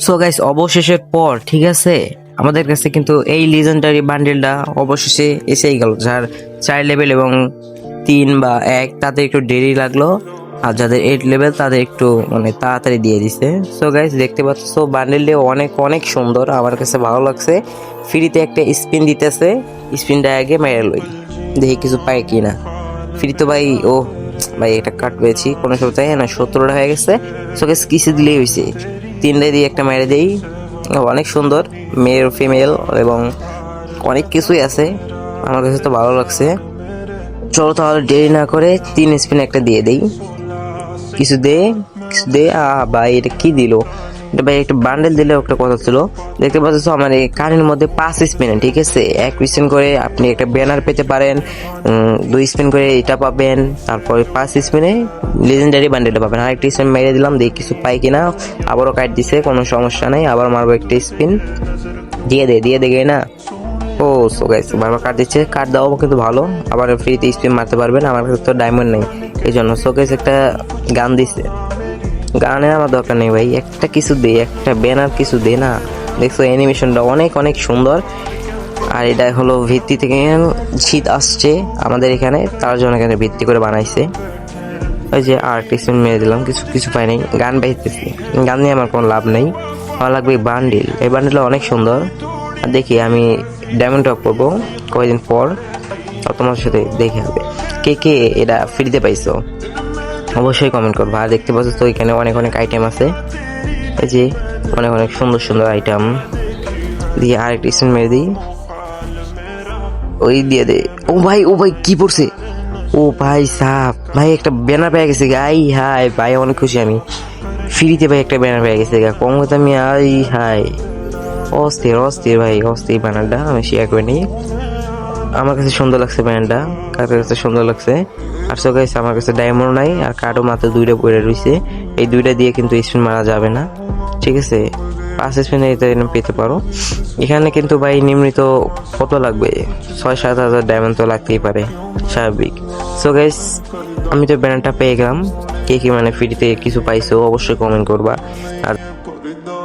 So guys অবশেষের পর, ঠিক আছে? আমাদের কাছে কিন্তু এই লিজেন্ডারি বান্ডেলটা অবশেষে এসেই গেল। যার চার লেভেল এবং তিন বা এক, তাদের একটু দেরি লাগল। আর যাদের এইট লেভেল তাদের একটু মানে তাড়াতাড়ি দিয়ে দিছে। সো গাইস দেখতে পাচ্ছ সো বান্ডেলটি অনেক অনেক সুন্দর। আমার কাছে ভালো লাগছে। ফ্রিতে একটা স্পিন দিতেছে। স্পিনটা আগে মেরে লই। দেখি কিছু পাই কি না ফ্রি তো ভাই, ও, ভাই, এটা কাট পেয়েছি। কোনো সপ্তাহে না? সত্তরটা হয়ে গেছে। সো গাইস কিছু দিলেই হয়েছে তিনটে দিয়ে একটা মেরে দেই। অনেক সুন্দর, মেয়ের ফিমেল এবং অনেক কিছুই আছে। আমার কাছে তো ভালো লাগছে। চলো তাহলে দেরি না করে তিন স্পিন একটা দিয়ে দেই। কিছু দে কিছু দে আ ভাই, এটা কি দিল? এটা ভাই একটা বান্ডেল দিলে একটা কথা ছিল। দেখতে পাচ্ছ আমার এই কানের মধ্যে পাঁচ স্পিন ঠিক আছে? এক স্পিন করে আপনি একটা ব্যানার পেতে পারেন দুই স্পিন করে এটা পাবেন, তারপরে পাঁচ স্পিনে লেজেন্ডারি বান্ডেলটা পাবেন। আর একটা স্পিন মেরে দিলাম, দেখি কিছু পাই কিনা। আবারও কাট দিছে, কোনো সমস্যা নেই, আবার মারবো একটা স্পিন দিয়ে দে দিয়ে দে, না? ও সো গাইস বারবার কাট দিচ্ছে, কাট দেওয়াও কিন্তু ভালো। আবার ফ্রিতে স্পিন মারতে পারবেন, আমার কাছে তো ডায়মন্ড নেই। এই জন্য সো একটা গান দিছে। গানের আমার দরকার নেই ভাই। একটা কিছু দে, একটা ব্যানার কিছু দে না। দেখছ অ্যানিমেশনটা অনেক অনেক সুন্দর। আর এটা হলো ভিত্তি থেকে শীত আসছে আমাদের এখানে, তার জন্য এখানে ভিত্তি করে বানাইছে। ওই যে আর কিছু মেরে দিলাম, কিছু কিছু পাই নাই। গান বাইতেছি গান নিয়ে আমার কোনো লাভ নেই। আমার লাগবে বান্ডিল এই বান্ডিলটা অনেক সুন্দর। আর দেখি, আমি ডায়মন্ড টপ করব কয়েকদিন পর। তোমার সাথে দেখে হবে। কে কে এটা ফ্রিতে পাইছো? অবশ্যই কমেন্ট করব। আর দেখতে পাচ্ছ তো এখানে অনেক অনেক আইটেম আছে। এই যে অনেক অনেক সুন্দর সুন্দর আইটেম দিয়ে আরেকটা স্টেন মেরে দিই। ওই দিয়ে দে। ও ভাই ও ভাই, কি পড়ছে? ও ভাই সাপ। ভাই, একটা ব্যানার পেয়ে গেছে গাই হাই ভাই, অনেক খুশি আমি। ফ্রিতে ভাই একটা ব্যানার পেয়ে গেছে গা। কম আমি আই হাই অস্থির অস্থির ভাই, অস্থির ব্যানারটা আমি শেয়ার করে নিই। আমার কাছে সুন্দর লাগছে ব্যান্ডটা কার কাছে সুন্দর লাগছে। আর সো গাইস আমার কাছে ডায়মন্ড নাই, আর কার্ডও মাত্র দুইটা পড়ে রয়েছে। এই দুইটা দিয়ে কিন্তু স্পিন মারা যাবে না। ঠিক আছে? পাঁচ স্পিন পেতে পারো। এখানে কিন্তু ভাই নিম্নিত কত লাগবে? ছয়, সাত হাজার ডায়মন্ড তো লাগতেই পারে। স্বাভাবিক। সো গাইস আমি তো ব্যানারটা পেয়ে গেলাম। কে কি মানে ফ্রিতে কিছু পাইছো, অবশ্যই কমেন্ট করবা। আর